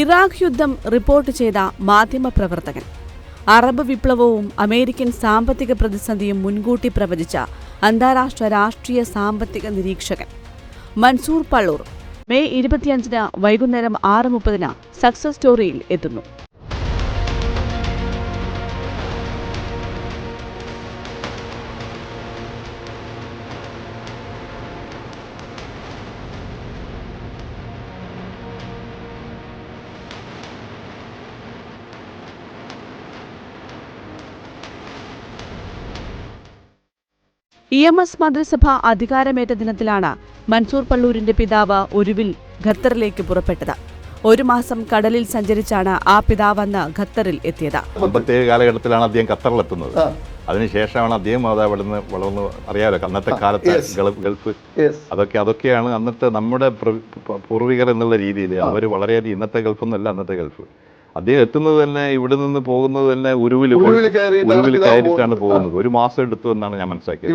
Iraq യുദ്ധം report ചെയ്ത മാധ്യമപ്രവർത്തകൻ അറബ് വിപ്ലവവും അമേരിക്കൻ സാമ്പത്തിക പ്രതിസന്ധിയും മുൻകൂട്ടി പ്രവചിച്ച അന്താരാഷ്ട്ര രാഷ്ട്രീയ സാമ്പത്തിക നിരീക്ഷകൻ. മൻസൂർ പള്ളൂർ മെയ് ഇരുപത്തിയഞ്ചിന് വൈകുന്നേരം ആറ് മുപ്പതിന് സക്സസ് സ്റ്റോറിയിൽ എത്തുന്നു. ഇ എം എസ് മന്ത്രിസഭ അധികാരമേറ്റ ദിനത്തിലാണ് മൻസൂർ പള്ളൂരിന്റെ പിതാവ് ഒരുവിൽ ഖത്തറിലേക്ക് പുറപ്പെട്ടത്. ഒരു മാസം കടലിൽ സഞ്ചരിച്ചാണ് ആ പിതാവന്ന് ഖത്തറിൽ എത്തിയത്. അമ്പത്തേഴ് കാലഘട്ടത്തിലാണ് അദ്ദേഹം ഖത്തറിലെത്തുന്നത് എത്തുന്നത്. അതിനുശേഷമാണ് അദ്ദേഹം അത് അവിടെ നിന്ന് വളർന്ന് അറിയാമല്ലോ അന്നത്തെ കാലത്ത് ഗൾഫ് അതൊക്കെ അതൊക്കെയാണ് അന്നത്തെ നമ്മുടെ പൂർവികർ എന്നുള്ള രീതിയിൽ അവർ വളരെയധികം ഇന്നത്തെ ഗൾഫൊന്നുമല്ല അന്നത്തെ ഗൾഫ്. അദ്ദേഹം എത്തുന്നത് തന്നെ ഇവിടെ നിന്ന് പോകുന്നത് തന്നെ ഉരുവിൽ ഉരുവിൽ കയറിയിട്ടാണ് പോകുന്നത്. ഒരു മാസം എടുത്തു എന്നാണ് ഞാൻ മനസ്സിലാക്കിയത്.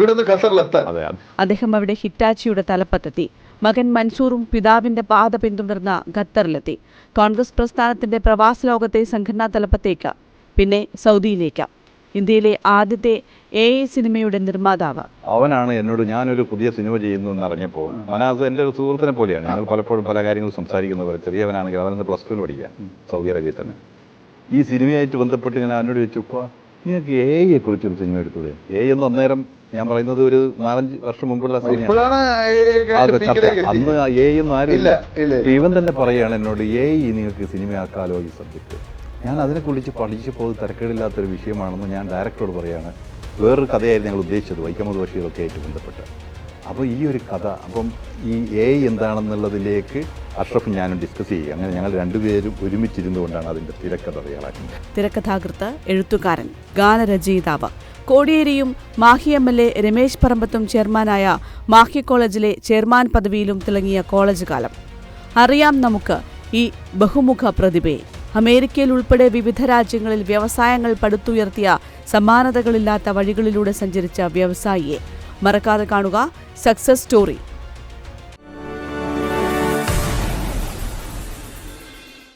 അതെ. അദ്ദേഹം അവിടെ ഹിറ്റാച്ചിയുടെ തലപ്പത്തെത്തി. മകൻ മൻസൂറും പിതാവിന്റെ പാത പിന്തുടർന്ന ഖത്തറിലെത്തി. കോൺഗ്രസ് പ്രസ്ഥാനത്തിന്റെ പ്രവാസ ലോകത്തെ സംഘടനാ തലപ്പത്തേക്ക് പിന്നെ സൗദിയിലേക്ക്. ഇന്ത്യയിലെ ആദ്യത്തെ എ ഐ സിനിമയുടെ നിർമ്മാതാവ്. അവനാണ് എന്നോട് ഞാനൊരു പുതിയ സിനിമ ചെയ്യുന്നു എന്ന് അറിഞ്ഞപ്പോൾ അവനത് എന്റെ ഒരു സുഹൃത്തിനെ പോലെയാണ്. ഞങ്ങൾ പലപ്പോഴും പല കാര്യങ്ങളും സംസാരിക്കുന്നത് ചെറിയവനാണെങ്കിൽ അവനെന്ന് പ്ലസ് ടു പഠിക്കാൻ സൗദി അറേബ്യയിൽ തന്നെ. ഈ സിനിമയായിട്ട് ബന്ധപ്പെട്ട് ഞാൻ അവനോട് ചോദിച്ചു "ഉപ്പാ, നിങ്ങൾക്ക് എ ഐയെ കുറിച്ചൊരു സിനിമ എടുത്തത്? എ എന്ന് അന്നേരം ഞാൻ പറയുന്നത് ഒരു നാലഞ്ച് വർഷം മുമ്പുള്ള. അന്ന് എ ഒന്നും ആരും ഇല്ല, ഇല്ല. ഇപ്പൊ ഇവൻ തന്നെ പറയുകയാണ് എന്നോട് എ നിങ്ങൾക്ക് സിനിമയാക്കാലോ ഈ സബ്ജക്റ്റ് ഞാൻ അതിനെ കുളിച്ച് പഠിച്ചപ്പോൾ തിരക്കേടില്ലാത്തൊരു വിഷയമാണെന്ന് ഞാൻ ഡയറക്ടറോട് പറയാണ്. വേറൊരു കഥയായിരുന്നു ഞങ്ങൾ ഉദ്ദേശിച്ചത് വൈക്കമത് ബഷീറൊക്കെ ആയിട്ട് ബന്ധപ്പെട്ട്. അപ്പോൾ ഈ ഒരു കഥ അപ്പം ഈ എ എന്താണെന്നുള്ളതിലേക്ക് അഷ്റഫ് ഞാനും ഡിസ്കസ് ചെയ്യുക അങ്ങനെ ഞങ്ങൾ രണ്ടുപേരും ഒരുമിച്ചിരുന്നു കൊണ്ടാണ് അതിന്റെ തിരക്കഥ തയ്യാറാക്കുന്നത്. തിരക്കഥാകൃത്ത് എഴുത്തുകാരൻ ഗാനരചയിതാവ് കോടിയേരിയും Mahe M L A Ramesh പറമ്പത്തും ചെയർമാനായ മാഹി കോളേജിലെ ചെയർമാൻ പദവിയിലും തിളങ്ങിയ കോളേജ് കാലം. അറിയാം നമുക്ക് ഈ ബഹുമുഖ പ്രതിഭയെ. അമേരിക്കയിൽ ഉൾപ്പെടെ വിവിധ രാജ്യങ്ങളിൽ വ്യവസായങ്ങൾ പടുത്തുയർത്തിയ സമാനതകളില്ലാത്ത വഴികളിലൂടെ സഞ്ചരിച്ച വ്യവസായിയെ മറക്കാതെ കാണുക സക്സസ് സ്റ്റോറി.